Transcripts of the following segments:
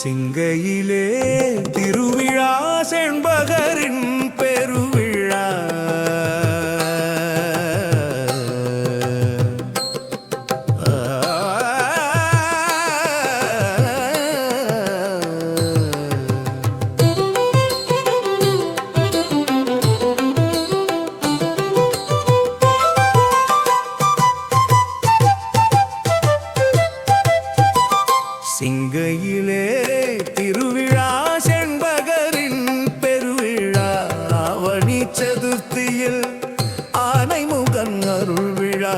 சிங்கையிலே சிங்கையிலே திருவிழா செண்பகரின் பெருவிழா. ஆவணி சதுர்த்தியில் ஆனைமுகன் அருள் விழா.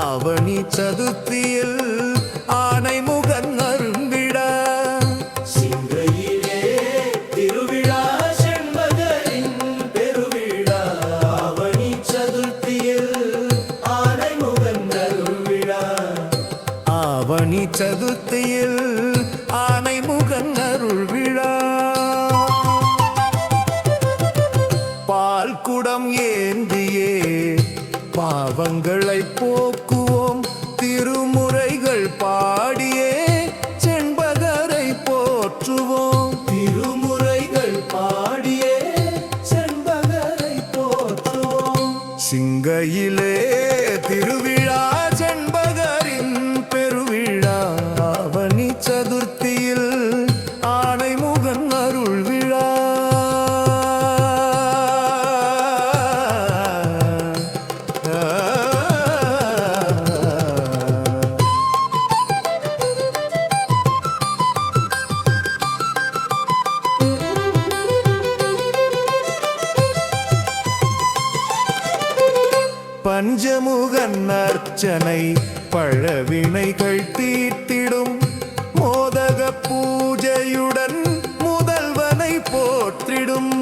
ஆவணி சதுர்த்தியில் ஆனைமுகன் அருள் திருவிழா செண்பகரின் பெருவிழா. ஆவணி சதுர்த்தியில் ஆனைமுகன் அருள் ஆவணி சதுர்த்தியில் ஏந்தியே. பாவங்களை போக்குவோம் திருமுறைகள் பாடியே. செண்பகரை போற்றுவோம். பஞ்சமுகன் அர்ச்சனை பழவினைகள் தீர்த்திடும் மோதக பூஜையுடன் முதல்வனை போற்றிடும்.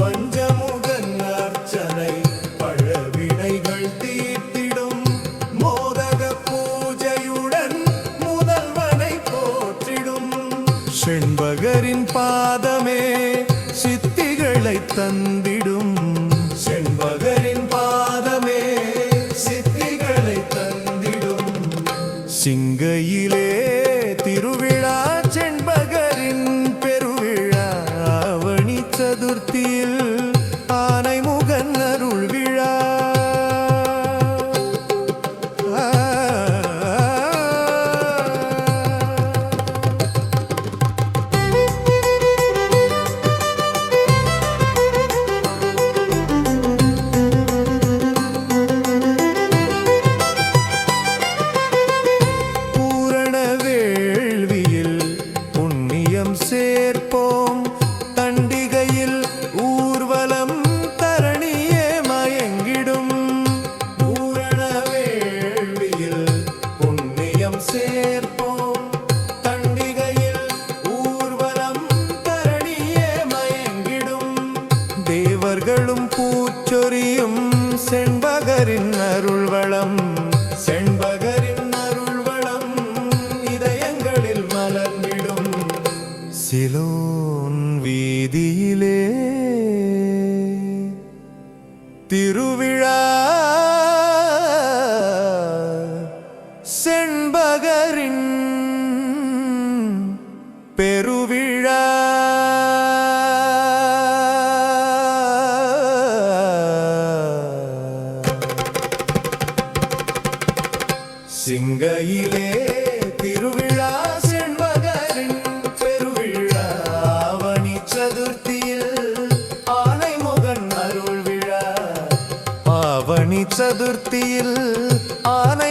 பஞ்சமுகன் அர்ச்சனை பழவினைகள் தீர்த்திடும் மோதக பூஜையுடன் முதல்வனை போற்றிடும். செண்பகரின் பாதமே சித்திகளை தந்திடும். செண்பகரின் செண்பகரின் தேவர்களும் பூச்சொரியும் செண்பகரின் அருள்வளம். செண்பகரின் அருள்வளம் இதயங்களில் மலர்ந்திடும். சிலோன் வீதியிலே திருவிழா செண்பகரின் பெருவி சிங்கையிலே திருவிழா செண்பகரின் பெருவிழா ஆவணி சதுர்த்தியில் ஆனைமுகன் அருள் விழா ஆவணி சதுர்த்தியில் ஆனை